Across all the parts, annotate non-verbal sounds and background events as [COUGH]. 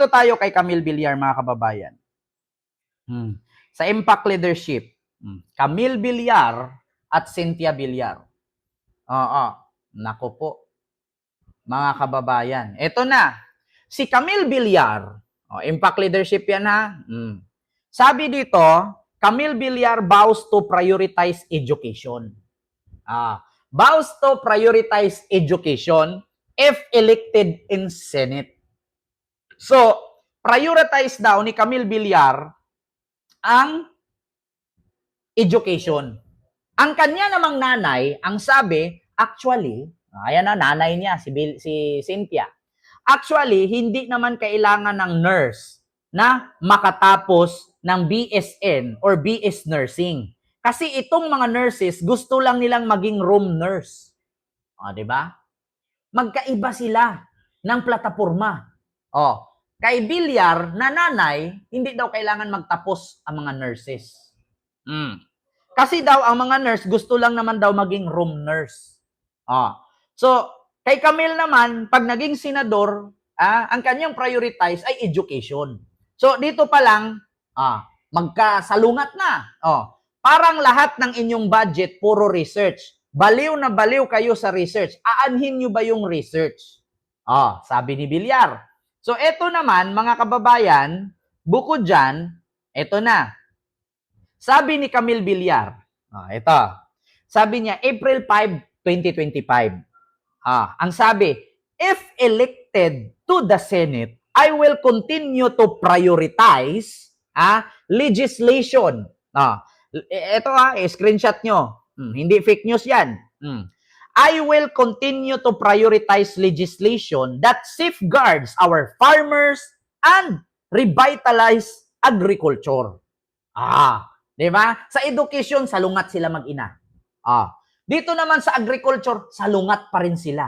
Ito tayo kay Camille Villar, mga kababayan. Hmm. Sa Impact Leadership, hmm. Camille Villar at Cynthia Villar. Oo. Nako po. Mga kababayan. Ito na. Si Camille Villar, oh, Impact Leadership yan ha. Hmm. Sabi dito, Camille Villar vows to prioritize education. Ah, vows to prioritize education if elected in Senate. So, prioritize daw ni Camille Villar ang education. Ang kanya namang nanay, ang sabi, actually, ayan na, nanay niya, si, Bill, si Cynthia. Actually, hindi naman kailangan ng nurse na makatapos ng BSN or BS Nursing. Kasi itong mga nurses, gusto lang nilang maging room nurse. O, di ba? Magkaiba sila ng plataforma. O, kay Bilyar na nanay, hindi daw kailangan magtapos ang mga nurses. Mm. Kasi daw, ang mga nurse, gusto lang naman daw maging room nurse. O, so, kay Camille naman, pag naging senador, ah, ang kanyang prioritize ay education. So, dito pa lang, ah, magkasalungat na. Oh, parang lahat ng inyong budget puro research. Baliw na baliw kayo sa research. Aanhin nyo ba yung research? Oh, sabi ni Bilyar. So, eto naman, mga kababayan, bukod dyan, eto na. Sabi ni Camille Bilyar, oh, eto. Sabi niya, April 5, 2025. Ah, ang sabi, if elected to the Senate, I will continue to prioritize ah, legislation. Ah, ito ha, screenshot nyo. Hmm, hindi fake news yan. Hmm. I will continue to prioritize legislation that safeguards our farmers and revitalize agriculture. Ah, 'di ba? Sa education, salungat sila mag-ina. Ah, dito naman sa agriculture, salungat pa rin sila.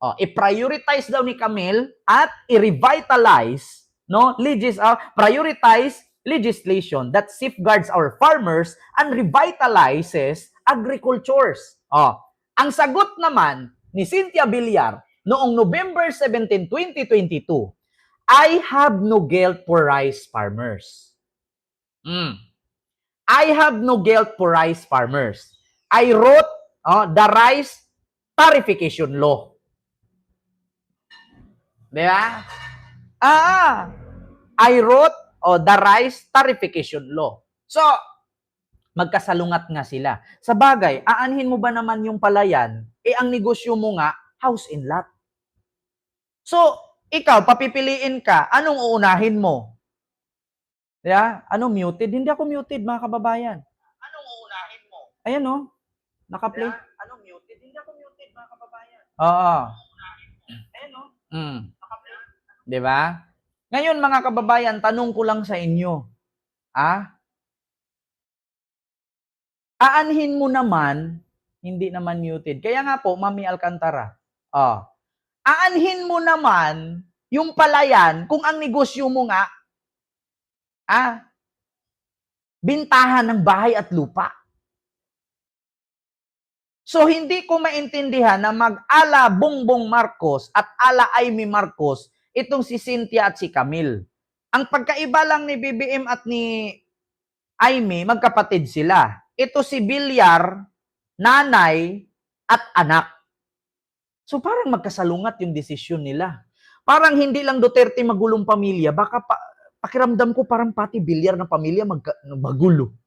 Oh, i-prioritize daw ni Camille at i-revitalize, no, legis uh, prioritize legislation that safeguards our farmers and revitalizes agricultures. Oh, ang sagot naman ni Cynthia Villar noong November 17, 2022, I have no guilt for rice farmers. Mm. I have no guilt for rice farmers. I wrote oh, the rice tarification law. Di ba? Ah, I wrote oh, the rice tarification law. So, magkasalungat nga sila. Sa bagay, aanhin mo ba naman yung palayan, eh ang negosyo mo nga, house in lot. So, ikaw, papipiliin ka, anong uunahin mo? Yeah? Ano, muted? Hindi ako muted, mga kababayan. Anong uunahin mo? Ayan, no? Naka-play. Yeah? Ano, muted? Hindi ako muted, mga kababayan. Oo. Ayan, no? Mm. 'Di ba? Ngayon mga kababayan, tanong ko lang sa inyo. Ah? Aanhin mo naman, hindi naman muted. Kaya nga po, Mami Alcantara. Oh. Aanhin mo naman yung palayan kung ang negosyo mo nga ah bintahan ng bahay at lupa. So hindi ko maintindihan na mag-ala Bongbong Marcos at ala Amy Marcos itong si Cynthia at si Camille. Ang pagkaiba lang ni BBM at ni Amy, magkapatid sila. Ito si Bilyar, nanay at anak. So parang magkasalungat yung desisyon nila. Parang hindi lang Duterte magulong pamilya, baka pa, pakiramdam ko parang pati Bilyar ng pamilya magka, magulo.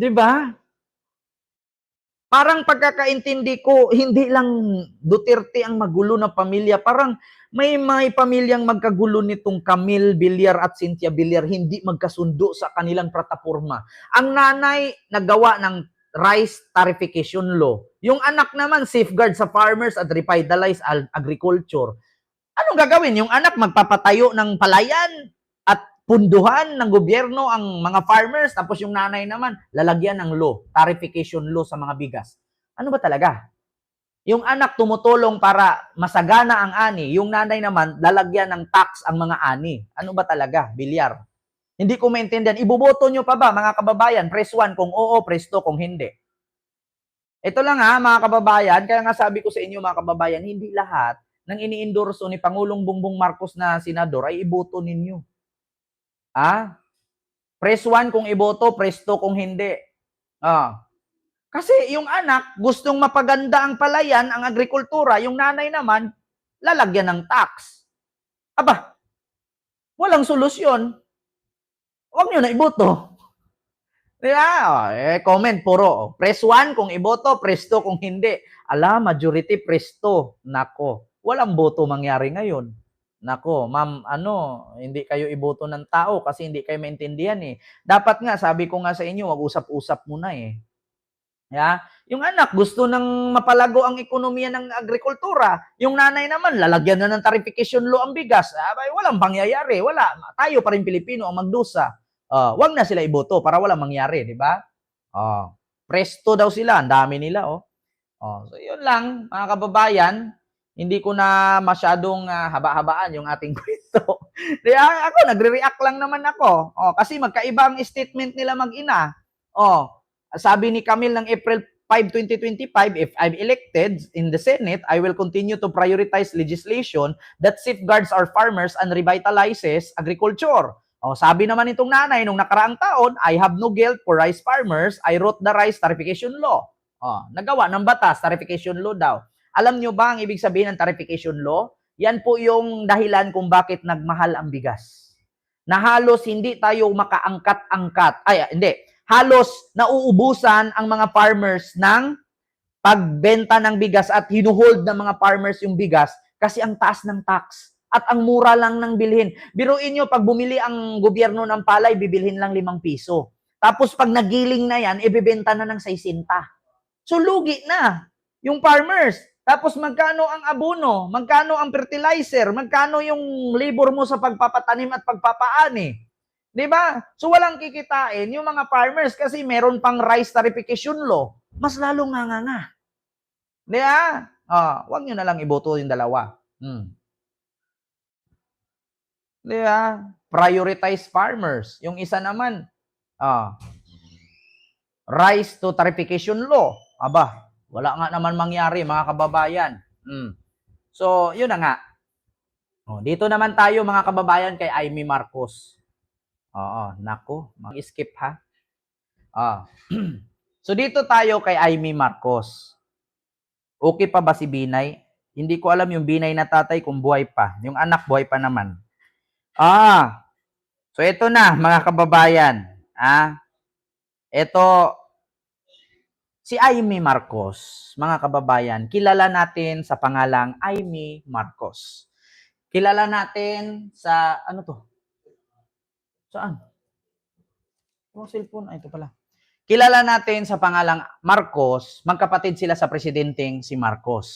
'Di ba? Parang pagkakaintindi ko, hindi lang Duterte ang magulo na pamilya. Parang may may pamilyang magkagulo nitong Camille Villar at Cynthia Villar, hindi magkasundo sa kanilang plataforma. Ang nanay nagawa ng rice tarification law. Yung anak naman, safeguard sa farmers at revitalize agriculture. Anong gagawin? Yung anak magpapatayo ng palayan punduhan ng gobyerno ang mga farmers, tapos yung nanay naman, lalagyan ng law, tarification law sa mga bigas. Ano ba talaga? Yung anak tumutulong para masagana ang ani, yung nanay naman, lalagyan ng tax ang mga ani. Ano ba talaga? Bilyar. Hindi ko maintindihan. Iboboto nyo pa ba, mga kababayan? Press 1 kung oo, press 2 kung hindi. Ito lang ha, mga kababayan. Kaya nga sabi ko sa inyo, mga kababayan, hindi lahat ng ini-endorso ni Pangulong Bongbong Marcos na senador ay iboto ninyo. Ah? Press 1 kung iboto, press 2 kung hindi. Ah. Kasi yung anak gustong mapaganda ang palayan, ang agrikultura, yung nanay naman lalagyan ng tax. Aba, walang solusyon. Huwag nyo na iboto. Di ba? Oh, eh, comment puro. Press 1 kung iboto, press 2 kung hindi. Ala, majority press 2. Nako, walang boto mangyari ngayon. Nako, ma'am, ano, hindi kayo iboto ng tao kasi hindi kayo maintindihan eh. Dapat nga, sabi ko nga sa inyo, mag-usap-usap muna eh. Ya, yung anak gusto nang mapalago ang ekonomiya ng agrikultura. Yung nanay naman lalagyan na ng tarification law ang bigas. Abay, walang pangyayari, wala. Tayo pa rin Pilipino ang magdusa. Uh, wag na sila iboto para walang mangyari, di ba? Oh, presto daw sila, ang dami nila oh. Oh, so yun lang mga kababayan, hindi ko na masyadong ah, haba-habaan yung ating [LAUGHS] kwento. Ah, ako nagre-react lang naman ako. Oh, kasi magkaiba ang statement nila mag-ina. Oh, sabi ni Camille ng April 5, 2025, if I'm elected in the Senate, I will continue to prioritize legislation that safeguards our farmers and revitalizes agriculture. Oh, sabi naman itong nanay, nung nakaraang taon, I have no guilt for rice farmers. I wrote the rice tarification law. Oh, nagawa ng batas, tarification law daw. Alam nyo ba ang ibig sabihin ng tarification law? Yan po yung dahilan kung bakit nagmahal ang bigas. Na halos hindi tayo makaangkat-angkat. Ay, hindi. Halos nauubusan ang mga farmers ng pagbenta ng bigas at hinuhold ng mga farmers yung bigas kasi ang taas ng tax at ang mura lang ng bilhin. Biruin nyo, pag bumili ang gobyerno ng palay, bibilhin lang limang piso. Tapos pag nagiling na yan, ibebenta na ng 60. So lugi na yung farmers. Tapos magkano ang abono? Magkano ang fertilizer? Magkano yung labor mo sa pagpapatanim at pagpapaani? 'Di ba? So walang kikitain yung mga farmers kasi meron pang rice tarification law. Mas lalo nga nga nga. 'Di ba? Ah, wag niyo na lang iboto yung dalawa. Hmm. 'Di ba? Prioritize farmers. Yung isa naman, ah, rice to tarification law. Aba, wala nga naman mangyari mga kababayan. Hmm. So, yun na nga. Oh, dito naman tayo mga kababayan kay Amy Marcos. Oo, nako, mag-skip ha. Ah. [CLEARS THROAT] so dito tayo kay Amy Marcos. Okay pa ba si Binay? Hindi ko alam yung Binay na tatay kung buhay pa. Yung anak buhay pa naman. Ah. So ito na mga kababayan. Ah. Ito si Amy Marcos, mga kababayan, kilala natin sa pangalang Amy Marcos. Kilala natin sa ano to? Saan? Yung cellphone, ay ito pala. Kilala natin sa pangalang Marcos, magkapatid sila sa presidenteng si Marcos.